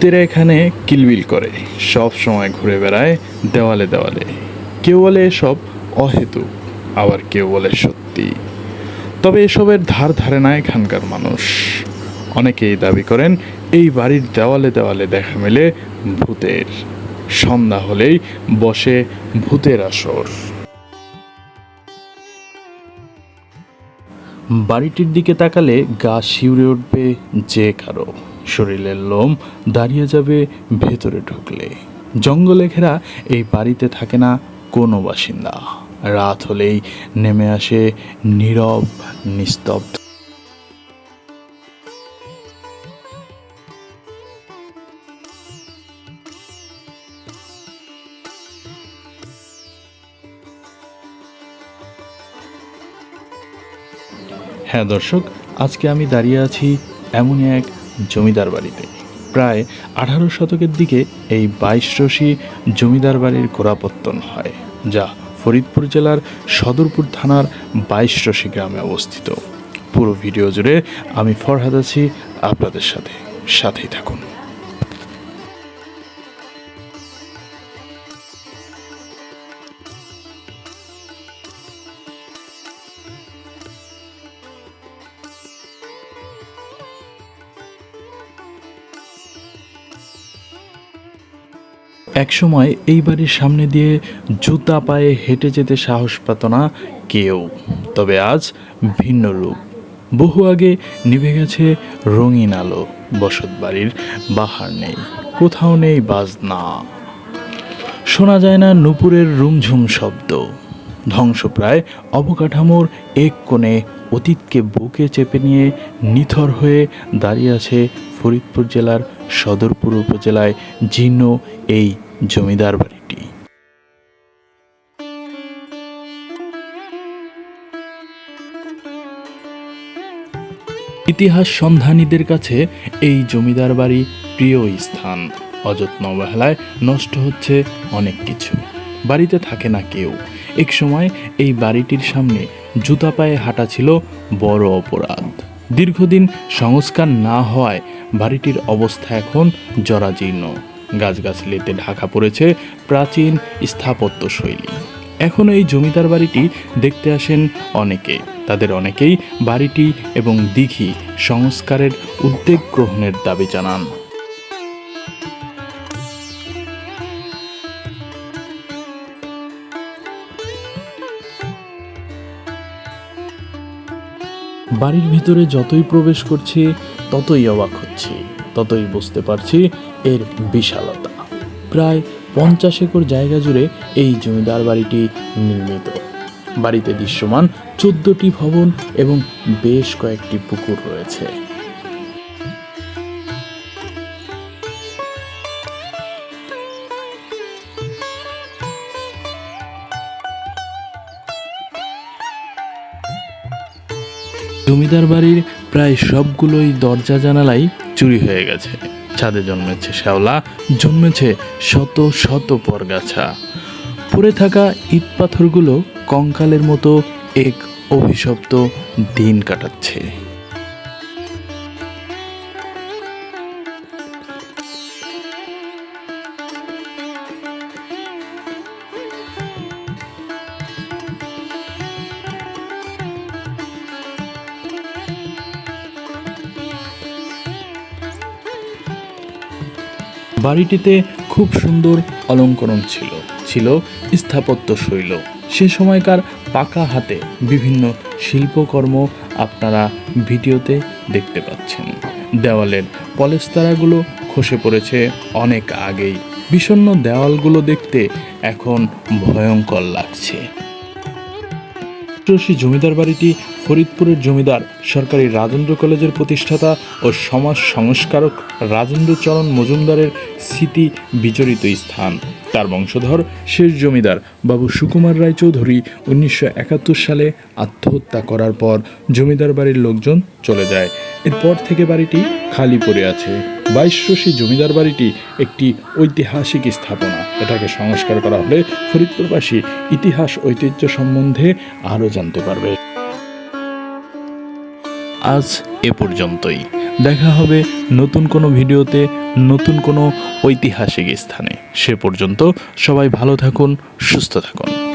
তেরা এখানে কিলবিল করে, সব সময় ঘুরে বেড়ায় দেওয়ালে দেওয়ালে। কেউ বলে এসব অহেতুক আবার কেউ বলে সত্যি। তবে এসবের ধার ধারে না এখানকার মানুষ। অনেকেই দাবি করেন, এই বাড়ির দেওয়ালে দেওয়ালে দেখা মেলে ভূতের। সন্ধ্যা হলেই বসে ভূতের আসর। বাড়িটির দিকে তাকালে গা শিউরে উঠবে যে কারও। শরীরের লোম দাঁড়িয়ে যাবে ভেতরে ঢুকলে। জঙ্গলে ঘেরা এই বাড়িতে থাকে না কোনো বাসিন্দা। রাত হলেই নেমে আসে নীরব, নিস্তব্ধ। হ্যাঁ দর্শক, আজকে আমি দাঁড়িয়ে আছি এমনই এক জমিদার বাড়িতে। প্রায় আঠারো শতকের দিকে এই বাইশ রশি জমিদার বাড়ির গোড়াপত্তন হয়, যা ফরিদপুর জেলার সদরপুর থানার বাইশ রশি গ্রামে অবস্থিত। পুরো ভিডিও জুড়ে আমি ফরহাদ আছি আপনাদের সাথে। সাথেই থাকুন। একসময় এই বাড়ির সামনে দিয়ে জুতা পায়ে হেঁটে যেতে সাহস পেত না কেউ। তবে আজ ভিন্ন রূপ। বহু আগে নিভে গেছে রঙিন আলো, বসত বাড়ির বাহার নেই, কোথাও নেই বাজনা। শোনা যায় না নুপুরের রুমঝুম শব্দ। ধ্বংসপ্রায় অবকাঠামোর এক কোণে অতীতকে বুকে চেপে নিয়ে নিথর হয়ে দাঁড়িয়ে আছে ফরিদপুর জেলার সদরপুর উপজেলায় জীর্ণ এই জমিদার বাড়িটি। ইতিহাস সন্ধানীদের কাছে এই জমিদার বাড়ি প্রিয় স্থান। অযত্ন অবহেলায় নষ্ট হচ্ছে অনেক কিছু। বাড়িতে থাকে না কেউ। এক সময় এই বাড়িটির সামনে জুতা পায়ে হাঁটা ছিল বড় অপরাধ। দীর্ঘদিন সংস্কার না হওয়ায় বাড়িটির অবস্থা এখন জরাজীর্ণ। গাছগাছালিতে ঢাকা পড়েছে প্রাচীন স্থাপত্য শৈলী এখনও এই জমিদার বাড়িটি দেখতে আসেন অনেকে। তাদের অনেকেই বাড়িটি এবং দিঘি সংস্কারের উদ্যোগ গ্রহণের দাবি জানান। বাড়ির ভিতরে যতই প্রবেশ করছি, ততই অবাক হচ্ছি। ততই বুঝতে পারছি এর বিশালতা। প্রায় পঞ্চাশ একর জায়গা জুড়ে এই জমিদার বাড়িটি নির্মিত। বাড়িতে দৃশ্যমান চোদ্দটি ভবন এবং বেশ কয়েকটি পুকুর রয়েছে। জমিদার বাড়ির প্রায় সবগুলোই দরজা জানালাই চুরি হয়ে গেছে। ছাদে জন্মেছে শ্যাওলা, জন্মেছে শত শত পরগাছা। পড়ে থাকা ইট পাথরগুলো কঙ্কালের মতো এক অভিশপ্ত দিন কাটাচ্ছে। বাড়িটিতে খুব সুন্দর অলঙ্করণ ছিল ছিল স্থাপত্য শৈল। সে সময়কার পাকা হাতে বিভিন্ন শিল্পকর্ম আপনারা ভিডিওতে দেখতে পাচ্ছেন। দেওয়ালের পলেস্তারাগুলো খসে পড়েছে অনেক আগেই। বিষণ্ন দেওয়ালগুলো দেখতে এখন ভয়ঙ্কর লাগছে। রশি জমিদার বাড়িটি ফরিদপুরের জমিদার সরকারি রাজেন্দ্র কলেজের প্রতিষ্ঠাতা ও সমাজ সংস্কারক রাজেন্দ্রচরণ মজুমদারের স্মৃতি বিচরিত স্থান। তার বংশধর শেষ জমিদার বাবু সুকুমার রায়চৌধুরী উনিশশো একাত্তর সালে আত্মহত্যা করার পর জমিদার বাড়ির লোকজন চলে যায়। এরপর থেকে বাড়িটি খালি পড়ে আছে। বাইশরশি জমিদার বাড়িটি একটি ঐতিহাসিক স্থাপনা। এটাকে সংস্কার করা হলে ফরিদপুরবাসী ইতিহাস, ঐতিহ্য সম্বন্ধে আরও জানতে পারবে। আজ এ পর্যন্তই। দেখা হবে নতুন কোনো ভিডিওতে, নতুন কোনো ঐতিহাসিক স্থানে। সে পর্যন্ত সবাই ভালো থাকুন, সুস্থ থাকুন।